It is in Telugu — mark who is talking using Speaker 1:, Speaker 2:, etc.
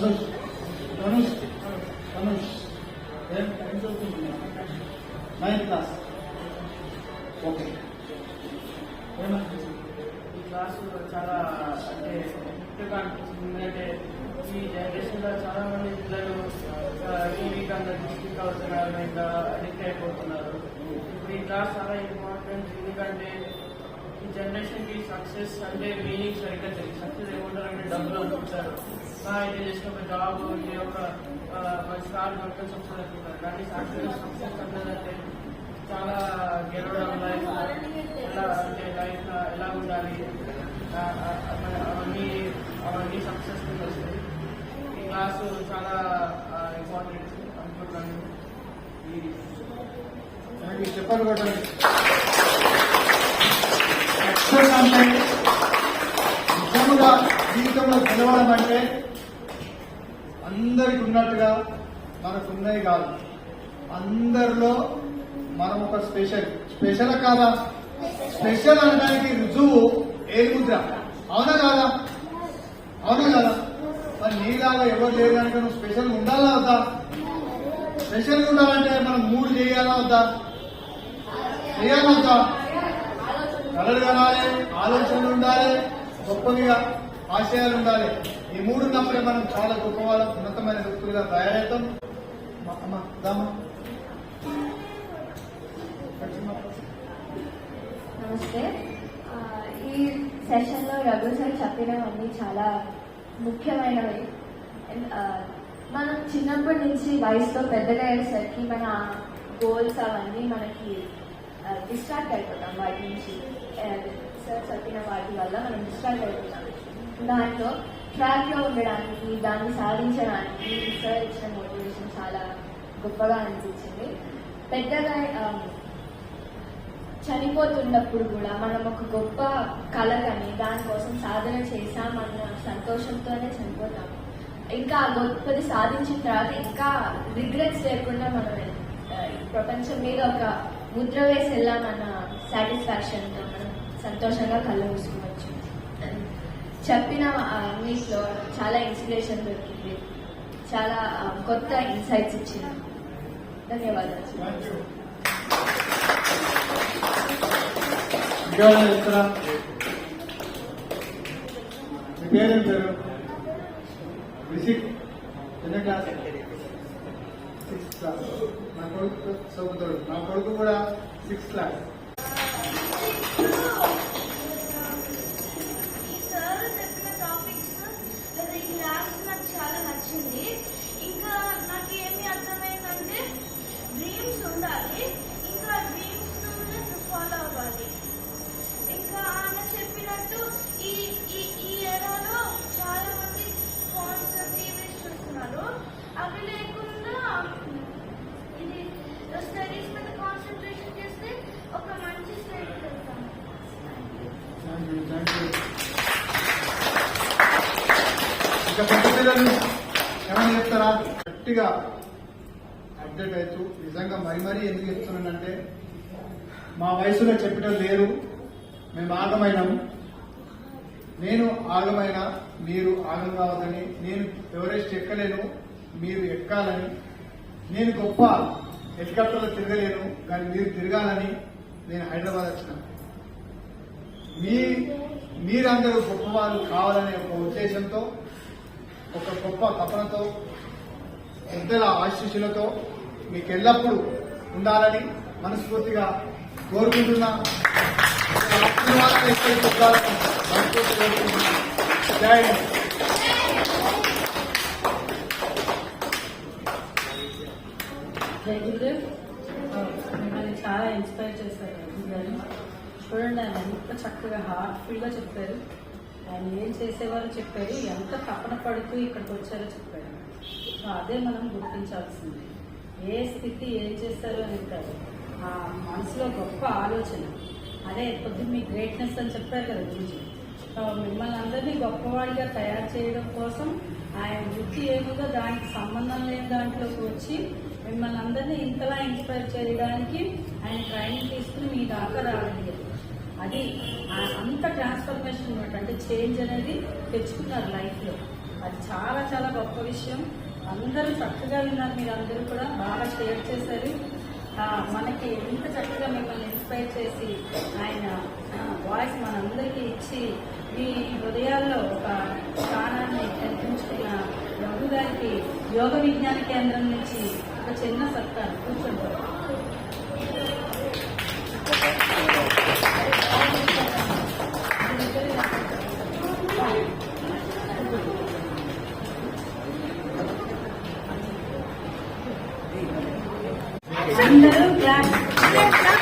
Speaker 1: తనుష్ తనుష్ తనుష్ ఏం ఏం చదువుకుంటున్నావు నైన్త్ క్లాస్ ఓకే ఏమనిపించింది
Speaker 2: ఈ క్లాసు చాలా అంటే ముఖ్యంగా అనిపించింది ఎందుకంటే ఈ జనరేషన్లో చాలా మంది పిల్లలు టీవీ కన్నా డిస్ట్రిక్ట్ అవుతున్నారు ఇంకా అడిక్ట్ అయిపోతున్నారు ఇప్పుడు ఈ క్లాస్ చాలా ఇంపార్టెంట్ ఎందుకంటే ఈ జనరేషన్కి సక్సెస్ అంటే మీనింగ్ సరిగ్గా తెలియదు. సక్సెస్ ఏమంటారంటే డబ్బులు అనుకుంటారు. ఇది జస్ట్ ఒక జాబ్ ఇది ఒక మంచి కార్ దొరకని సక్సెస్ అనుకుంటారు. కానీ సక్సెస్ సక్సెస్ అన్నదంటే చాలా గెలవడం లైఫ్ ఎలా అంటే లైఫ్ ఎలా ఉండాలి అవన్నీ అవన్నీ సక్సెస్ వస్తాయి. ఈ క్లాసు చాలా ఇంపార్టెంట్ అనుకుంటున్నాను.
Speaker 1: చెప్పాలి కూడా అంటే నిజంగా జీవితంలో గెలవడం అంటే అందరికి ఉన్నట్టుగా మనకున్నది కాదు. అందరిలో మనం ఒక స్పెషల్ స్పెషల్ కాదా? స్పెషల్ అనడానికి రుజువు ఏది అవునా కాదా? అవునా కాదా? మరి నీలాగా ఎవరు లేరు కనుక నువ్వు స్పెషల్ ఉండాలా వద్దా? స్పెషల్ ఉండాలంటే మనం మూడు చేయాలా వద్దా? చేయాలా వద్దా? కలలు కనాలి ఆలోచనలు ఉండాలి గొప్పగా ఆశయాలు ఉండాలి ఈ మూడు ఉన్నప్పుడే మనం చాలా గొప్ప వాళ్ళ ఉన్నతమైన వ్యక్తులుగా తయారవుతాం.
Speaker 3: నమస్తే. ఈ సెషన్లో రఘు సార్ చెప్పినవన్నీ చాలా ముఖ్యమైనవి. మనం చిన్నప్పటి నుంచి వయసులో పెద్దగా అయ్యేసరికి మన గోల్స్ అవన్నీ మనకి డిస్ట్రాక్ట్ అయిపోతాం వాటి నుంచి. సార్ చెప్పిన వాటి వల్ల మనం డిస్ట్రాక్ట్ అయిపోతాం. దాంట్లో ట్రాక్లో ఉండడానికి దాన్ని సాధించడానికి సార్ ఇచ్చిన మోటివేషన్ చాలా గొప్పగా అనిపించింది. పెద్దగా um, చనిపోతున్నప్పుడు కూడా మనం ఒక గొప్ప కళ కానీ దానికోసం సాధన చేశామన్న సంతోషంతోనే చనిపోతాం. ఇంకా ఆ గొప్పది సాధించిన తర్వాత ఇంకా రిగ్రెట్స్ లేకుండా మనం uh, ప్రపంచం మీద ఒక ముద్ర వేసి మన సాటిస్ఫాక్షన్తో మనం సంతోషంగా కళ్ళు మూసుకోవచ్చు. చెప్పిన మీట్లో చాలా ఇన్స్పిరేషన్ దొరికింది. చాలా కొత్త ఇన్సైట్స్ ఇచ్చింది. ధన్యవాదాలు.
Speaker 1: పేరు రిషిక్ క్లాస్ సిక్స్త్ క్లాస్ నా కొడుకు చదువుతాడు నా కొడుకు కూడా
Speaker 4: సిక్స్ లాక్స్ ఇంకా
Speaker 1: పిల్లలు ఏమని చెప్తారా గట్టిగా అప్డేట్ అవుతూ నిజంగా మరీ మరీ ఎందుకు చెప్తున్నానంటే మా వయసులో చెప్పడం లేరు. మేము ఆగమైనాము నేను ఆగమైన మీరు ఆగం కావద్దని నేను ఎవరెస్ట్ ఎక్కలేను మీరు ఎక్కాలని. నేను గొప్ప హెలికాప్టర్లో తిరగలేను కానీ మీరు తిరగాలని నేను హైదరాబాద్ వచ్చిన. మీ మీరందరూ గొప్పవాళ్ళు కావాలనే ఒక ఉద్దేశంతో ఒక గొప్ప తపనతో పెద్దల ఆశీస్సులతో మీకు ఎల్లప్పుడూ ఉండాలని మనస్ఫూర్తిగా కోరుకుంటున్నా. జై
Speaker 5: మిమ్మల్ని చాలా ఇన్స్పైర్ చేశారు. చూడండి ఆయన ఎంత చక్కగా హార్ట్ఫుల్గా చెప్పారు. ఆయన ఏం చేసేవారో చెప్పారు. ఎంత తపన పడుతూ ఇక్కడికి వచ్చారో చెప్పారు. సో అదే మనం గుర్తించాల్సింది. ఏ స్థితి ఏం చేస్తారో అని కాదు. ఆ మనసులో గొప్ప ఆలోచన. అదే పొద్దున్న మీ గ్రేట్నెస్ అని చెప్పారు కదా గురించి సో మిమ్మల్ని అందరినీ గొప్పవాడిగా తయారు చేయడం కోసం ఆయన వృత్తి ఏముందో దానికి సంబంధం లేని దాంట్లోకి వచ్చి మిమ్మల్ని అందరినీ ఇంతలా ఇన్స్పైర్ చేయడానికి ఆయన ట్రైనింగ్ తీసుకుని మీ దాకా రాగలిగారు అది అంత ట్రాన్స్ఫర్మేషన్ అనమాట అంటే చేంజ్ అనేది తెచ్చుకున్నారు లైఫ్లో అది చాలా చాలా గొప్ప విషయం. అందరూ చక్కగా విన్నారు మీరు అందరూ కూడా బాగా షేర్ చేశారు. మనకి ఎంత చక్కగా మిమ్మల్ని ఇన్స్పైర్ చేసి ఆయన వాయిస్ మనందరికీ ఇచ్చి మీ హృదయాల్లో ఒక స్థానాన్ని కల్పించుకున్న రఘు గారికి యోగ విజ్ఞాన కేంద్రం నుంచి ఒక చిన్న సత్తా కూర్చుంటారు Hello, guys.